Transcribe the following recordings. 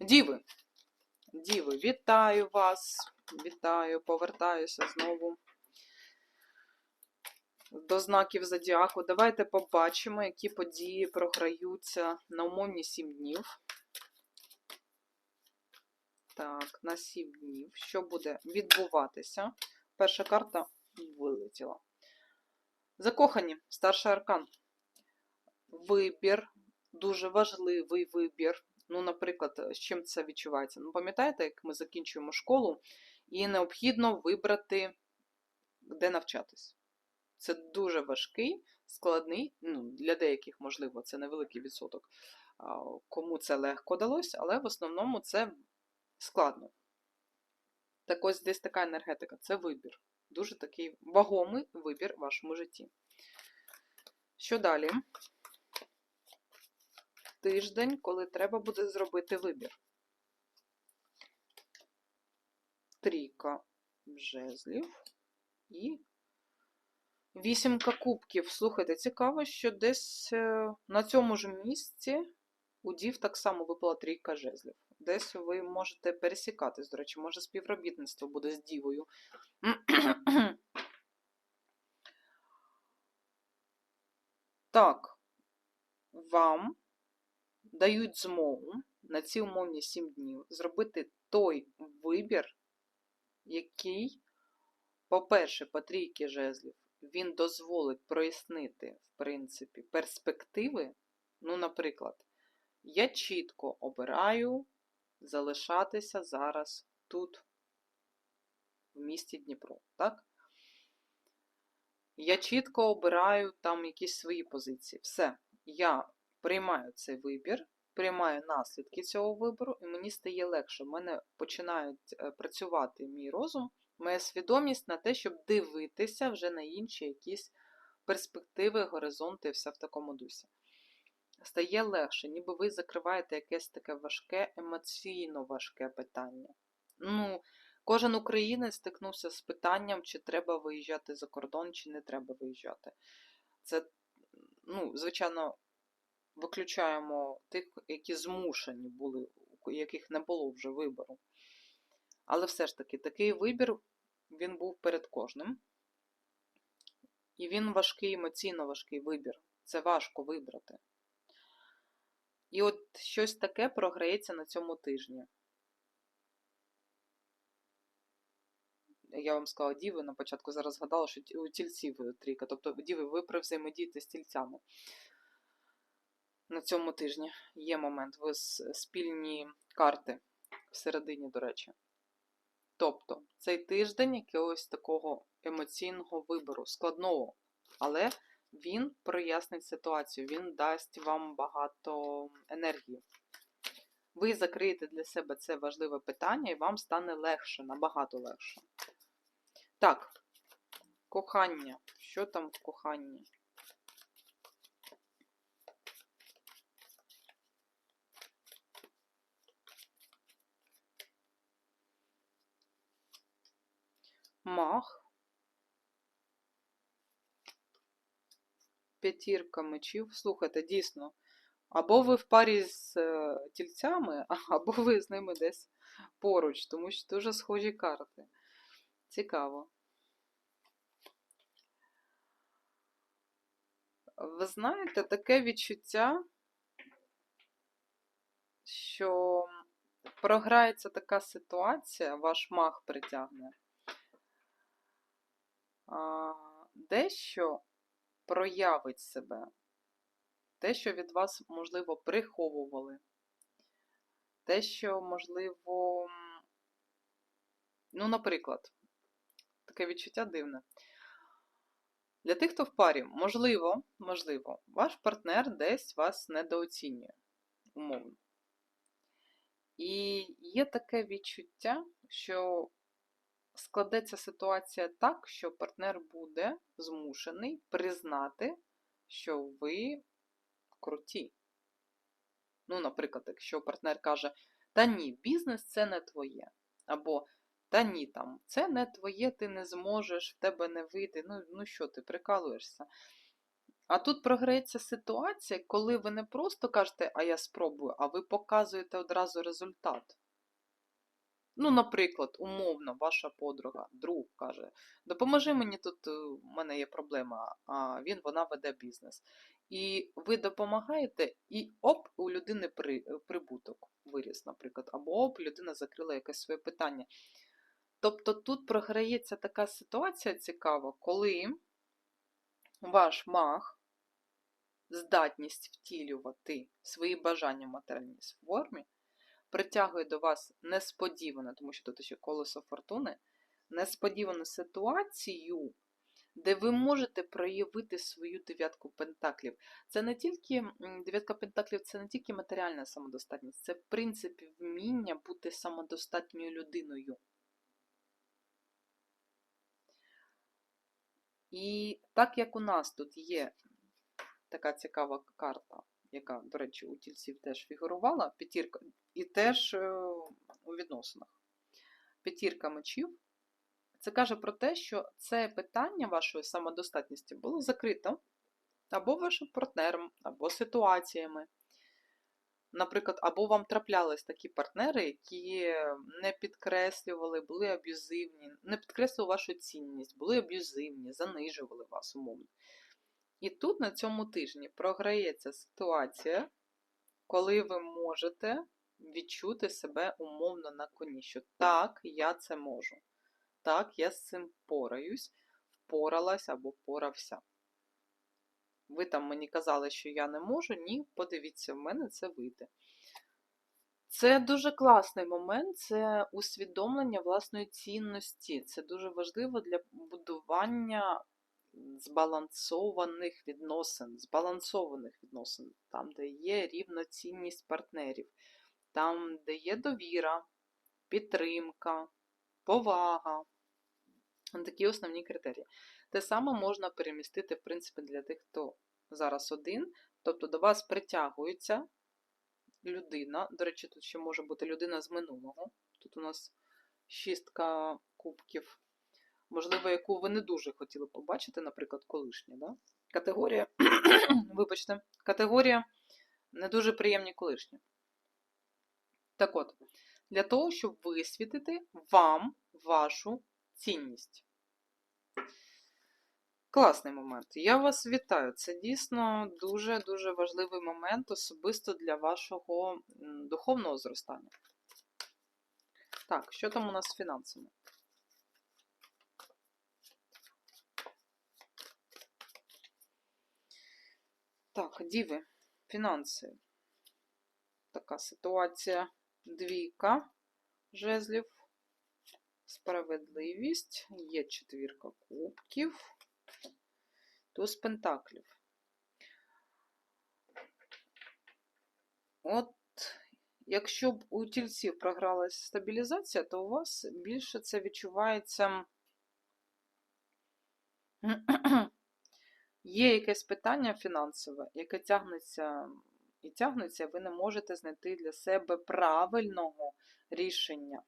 Діви. Діви, вітаю вас. Вітаю, повертаюся знову до знаків Зодіаку. Давайте побачимо, які події програються на умовні 7 днів. Так, на 7 днів. Що буде відбуватися? Перша карта вилетіла. Закохані, старший аркан. Вибір, дуже важливий вибір. Ну, наприклад, з чим це відчувається? Ну, пам'ятаєте, як ми закінчуємо школу, і необхідно вибрати, де навчатись. Це дуже важкий, складний, ну, для деяких, можливо, це невеликий відсоток, кому це легко далось, але в основному це складно. Так ось десь така енергетика це вибір. Дуже такий вагомий вибір в вашому житті. Що далі? Тиждень, коли треба буде зробити вибір. Трійка жезлів і вісімка кубків. Слухайте, цікаво, що десь е, на цьому ж місці у дів так само випала трійка жезлів. Десь ви можете пересікатись, до речі, може співробітництво буде з дівою. Так, вам дають змогу на ці умовні 7 днів зробити той вибір, який, по-перше, по трійки жезлів, він дозволить прояснити, в принципі, перспективи. Ну, наприклад, я чітко обираю залишатися зараз тут, в місті Дніпро, так? Я чітко обираю там якісь свої позиції. Все, я приймаю цей вибір, приймаю наслідки цього вибору, і мені стає легше. У мене починає працювати мій розум, моя свідомість на те, щоб дивитися вже на інші якісь перспективи, горизонти, все в такому дусі. Стає легше, ніби ви закриваєте якесь таке важке, емоційно важке питання. Ну, Кожен українець стикнувся з питанням, чи треба виїжджати за кордон, чи не треба виїжджати. Це, ну, звичайно, виключаємо тих, які змушені були, у яких не було вже вибору. Але все ж таки, такий вибір він був перед кожним. І він важкий, емоційно важкий вибір. Це важко вибрати. І от щось таке програється на цьому тижні. Я вам сказала, діви на початку зараз згадала, що у тільців трійка. Тобто, діви, ви при взаємодієте з тільцями. На цьому тижні є момент, ви спільні карти всередині, до речі. Тобто, цей тиждень якогось такого емоційного вибору, складного, але він прояснить ситуацію, він дасть вам багато енергії. Ви закриєте для себе це важливе питання, і вам стане легше, набагато легше. Так, кохання. Що там в коханні? Мах. П'ятірка мечів. Слухайте, дійсно. Або ви в парі з е, тільцями, або ви з ними десь поруч, тому що дуже схожі карти. Цікаво. Ви знаєте, таке відчуття, що програється така ситуація, ваш мах притягне. Дещо проявить себе. Те, що від вас, можливо, приховували. Те, що, можливо, ну, наприклад, таке відчуття дивне. Для тих, хто в парі, можливо, можливо, ваш партнер десь вас недооцінює, умовно. І є таке відчуття, що складеться ситуація так, що партнер буде змушений признати, що ви круті. Ну, наприклад, якщо партнер каже, та ні, бізнес це не твоє. Або та ні, там, це не твоє, ти не зможеш, в тебе не вийде. Ну, ну що, ти прикалуєшся? А тут програється ситуація, коли ви не просто кажете, а я спробую, а ви показуєте одразу результат. Ну, наприклад, умовно, ваша подруга, друг каже, допоможи мені тут, у мене є проблема, а він, вона веде бізнес. І ви допомагаєте, і оп, у людини при, прибуток виріс, наприклад, або оп, людина закрила якесь своє питання. Тобто тут програється така ситуація цікава, коли ваш маг, здатність втілювати свої бажання в матеріальній формі, притягує до вас несподівано, тому що тут ще колесо фортуни, несподівану ситуацію, де ви можете проявити свою дев'ятку пентаклів. Це не тільки дев'ятка пентаклів, це не тільки матеріальна самодостатність, це в принципі вміння бути самодостатньою людиною. І так як у нас тут є така цікава карта, яка, до речі, у тільців теж фігурувала, п'ятірка, і теж е, у відносинах. П'ятірка мечів. Це каже про те, що це питання вашої самодостатності було закрито або вашим партнером, або ситуаціями. Наприклад, або вам траплялись такі партнери, які не підкреслювали, були аб'юзивні, не підкреслювали вашу цінність, були аб'юзивні, занижували вас умовно. І тут на цьому тижні програється ситуація, коли ви можете відчути себе умовно на коні, що так, я це можу. Так, я з цим пораюсь, впоралась або впорався. Ви там мені казали, що я не можу, ні, подивіться, в мене це вийде. Це дуже класний момент, це усвідомлення власної цінності. Це дуже важливо для будування збалансованих відносин, збалансованих відносин, там, де є рівноцінність партнерів, там, де є довіра, підтримка, повага. Такі основні критерії. Те саме можна перемістити, в принципі, для тих, хто зараз один. Тобто до вас притягується людина. До речі, тут ще може бути людина з минулого. Тут у нас шістка кубків, можливо, яку ви не дуже хотіли побачити, наприклад, колишня. Да? Категорія, вибачте, категорія не дуже приємні колишні. Так от, для того, щоб висвітити вам вашу цінність. Класний момент. Я вас вітаю. Це дійсно дуже-дуже важливий момент особисто для вашого духовного зростання. Так, що там у нас з фінансами? Так, діви, фінанси. Така ситуація. Двійка жезлів. Справедливість. Є четвірка кубків. Туз пентаклів. От, якщо б у тільців програлася стабілізація, то у вас більше це відчувається. Є якесь питання фінансове, яке тягнеться і тягнеться, ви не можете знайти для себе правильного рішення.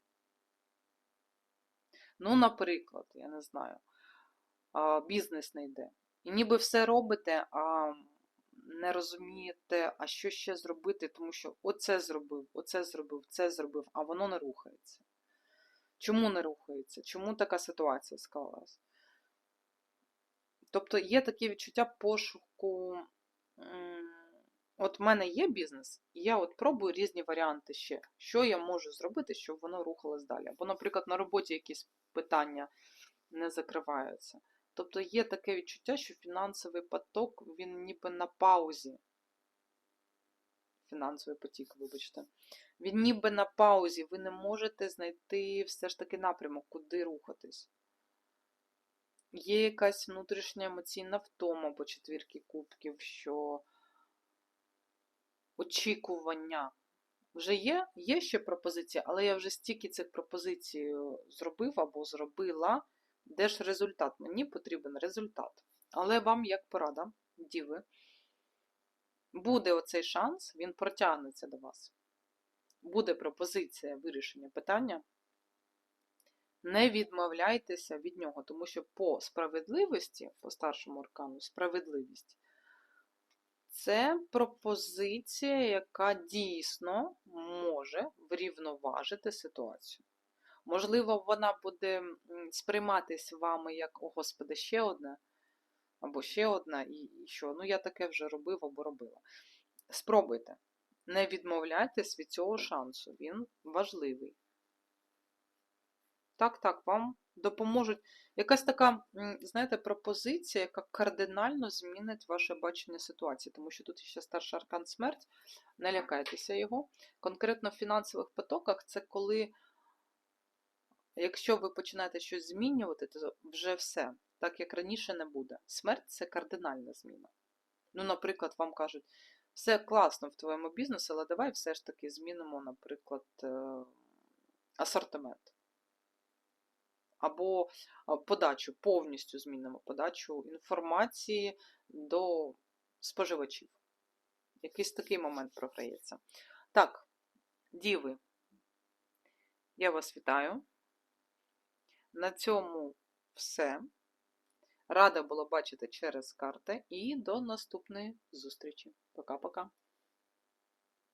Ну, наприклад, я не знаю, бізнес не йде. І ніби все робите, а не розумієте, а що ще зробити, тому що оце зробив, оце зробив, це зробив, а воно не рухається. Чому не рухається? Чому така ситуація склалась? Тобто є таке відчуття пошуку. От в мене є бізнес, і я от пробую різні варіанти ще, що я можу зробити, щоб воно рухалось далі. Або, наприклад, на роботі якісь питання не закриваються. Тобто є таке відчуття, що фінансовий поток, він ніби на паузі. Фінансовий потік, вибачте. Він ніби на паузі, ви не можете знайти все ж таки напрямок, куди рухатись. Є якась внутрішня емоційна втома по четвірки кубків, що очікування. Вже є, є ще пропозиція, але я вже стільки цих пропозицій зробив або зробила. Де ж результат? Мені потрібен результат. Але вам як порада, діви, буде оцей шанс, він протягнеться до вас. Буде пропозиція вирішення питання. Не відмовляйтеся від нього, тому що по справедливості, по старшому аркану, справедливість, Це пропозиція, яка дійсно може врівноважити ситуацію. Можливо, вона буде м, сприйматись вами як, о Господи, ще одна, або ще одна, і, і що? Ну, я таке вже робив або робила. Спробуйте. Не відмовляйтесь від цього шансу. Він важливий. Так, так, вам допоможуть. Якась така, знаєте, пропозиція, яка кардинально змінить ваше бачення ситуації, тому що тут ще старший аркан смерть, не лякайтеся його. Конкретно в фінансових потоках це коли, якщо ви починаєте щось змінювати, то вже все. Так як раніше не буде. Смерть це кардинальна зміна. Ну, наприклад, вам кажуть, все класно в твоєму бізнесі, але давай все ж таки змінимо, наприклад, е, асортимент. Або подачу, повністю змінимо подачу інформації до споживачів. Якийсь такий момент програється. Так, діви, я вас вітаю. На цьому все. Рада була бачити через карти і до наступної зустрічі. Пока-пока.